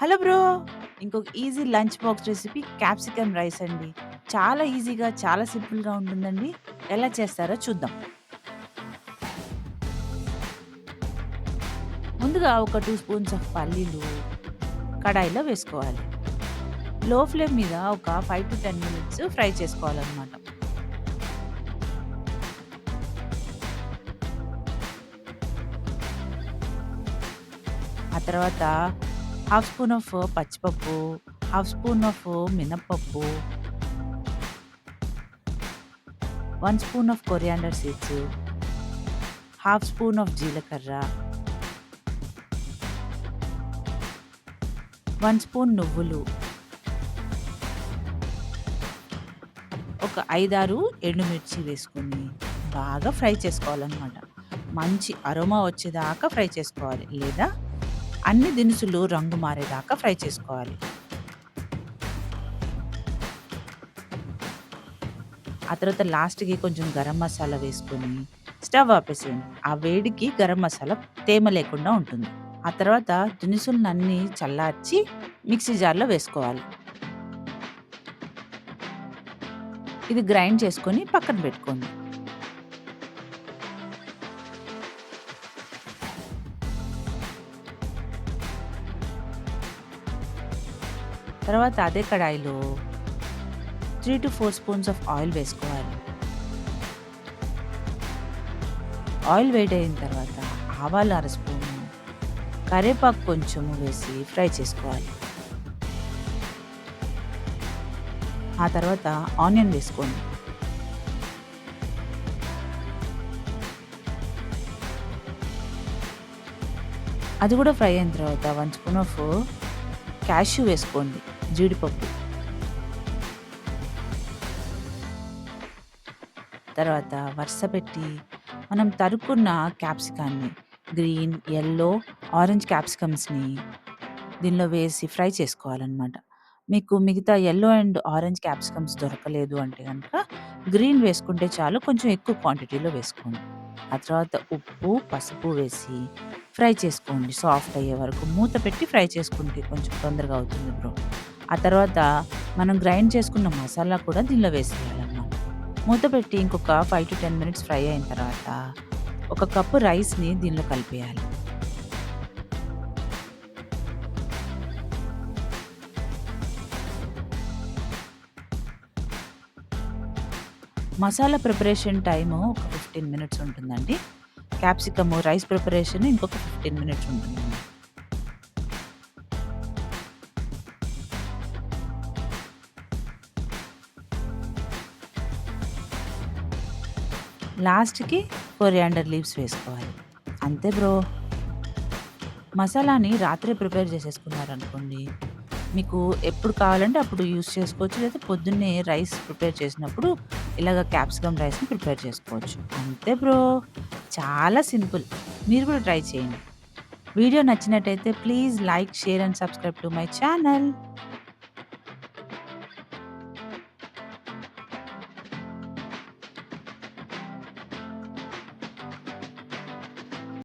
Hello bro! ఇంకొక easy lunch box recipe capsicum rice అండి. చాలా ఈజీగా, చాలా సింపుల్‌గా ఉంటుందండి. ఎలా చేస్తారో చూద్దాం. ముందుగా ఒక 2 స్పూన్స్ ఆఫ్ పల్లీలు కడాయిలో వేసుకోవాలి. లో ఫ్లేమ్ మీద ఒక 5-10 మినిట్స్ ఫ్రై చేసుకోవాలనమాట. ఆ తర్వాత హాఫ్ స్పూన్ ఆఫ్ పచ్చిపప్పు, హాఫ్ స్పూన్ ఆఫ్ మినప్పప్పు one spoon of coriander seeds, half spoon of జీలకర్ర, వన్ స్పూన్ నువ్వులు, ఒక 5, 6 ఎండుమిర్చి వేసుకుని బాగా ఫ్రై చేసుకోవాలనమాట. మంచి అరోమా వచ్చేదాకా ఫ్రై చేసుకోవాలి. లేదా అన్ని దినుసులు రంగు మారేదాకా ఫ్రై చేసుకోవాలి. ఆ తర్వాత లాస్ట్‌కి కొంచెం గరం మసాలా వేసుకొని స్టవ్ ఆపేసేయండి. ఆ వేడికి గరం మసాలా తేమ లేకుండా ఉంటుంది. ఆ తర్వాత దినుసులన్నీ చల్లార్చి మిక్సీ జార్‌లో వేసుకోవాలి. ఇది గ్రైండ్ చేసుకొని పక్కన పెట్టుకోండి. తర్వాత అదే కడాయిలో 3-4 స్పూన్స్ ఆఫ్ ఆయిల్ వేసుకోవాలి. ఆయిల్ వేడయిన తర్వాత ఆవాలు అర స్పూను, కరివేపాకు కొంచెము వేసి ఫ్రై చేసుకోవాలి. ఆ తర్వాత ఆనియన్ వేసుకోండి. అది కూడా ఫ్రై అయిన తర్వాత వన్ స్పూన్ ఆఫ్ క్యాష్యూ వేసుకోండి. జీడిపప్పు. తర్వాత వరుస పెట్టి మనం తరుక్కున్న క్యాప్సికాన్ని గ్రీన్, ఎల్లో ఆరెంజ్ క్యాప్సికమ్స్‌ని దీనిలో వేసి ఫ్రై చేసుకోవాలనమాట. మీకు మిగతా ఎల్లో అండ్ ఆరెంజ్ క్యాప్సికమ్స్ దొరకలేదు అంటే కనుక గ్రీన్ వేసుకుంటే చాలు. కొంచెం ఎక్కువ క్వాంటిటీలో వేసుకోండి. ఆ తర్వాత ఉప్పు, పసుపు వేసి ఫ్రై చేసుకోండి సాఫ్ట్ అయ్యే వరకు. మూత పెట్టి ఫ్రై చేసుకుంటే కొంచెం తొందరగా అవుతుంది బ్రో. ఆ తర్వాత మనం గ్రైండ్ చేసుకున్న మసాలా కూడా దీనిలో వేసేయాలనమాట. మూత పెట్టి ఇంకొక 5-10 మినిట్స్ ఫ్రై అయిన తర్వాత ఒక కప్పు రైస్‌ని దీనిలో కలిపేయాలి. మసాలా ప్రిపరేషన్ టైము ఒక 15 మినిట్స్ ఉంటుందండి. క్యాప్సికము, రైస్ ప్రిపరేషన్ ఇంకొక 15 మినిట్స్ ఉంటుందండి. లాస్ట్‌కి కొరియాండర్ లీవ్స్ వేసుకోవాలి. అంతే బ్రో. మసాలాని రాత్రే ప్రిపేర్ చేసేసుకున్నారనుకోండి, మీకు ఎప్పుడు కావాలంటే అప్పుడు యూస్ చేసుకోవచ్చు. లేదా పొద్దున్నే రైస్ ప్రిపేర్ చేసినప్పుడు ఇలాగ క్యాప్సికమ్ రైస్‌ని ప్రిపేర్ చేసుకోవచ్చు. అంతే బ్రో. చాలా సింపుల్. మీరు కూడా ట్రై చేయండి. వీడియో నచ్చినట్టయితే please like, share and subscribe to my channel.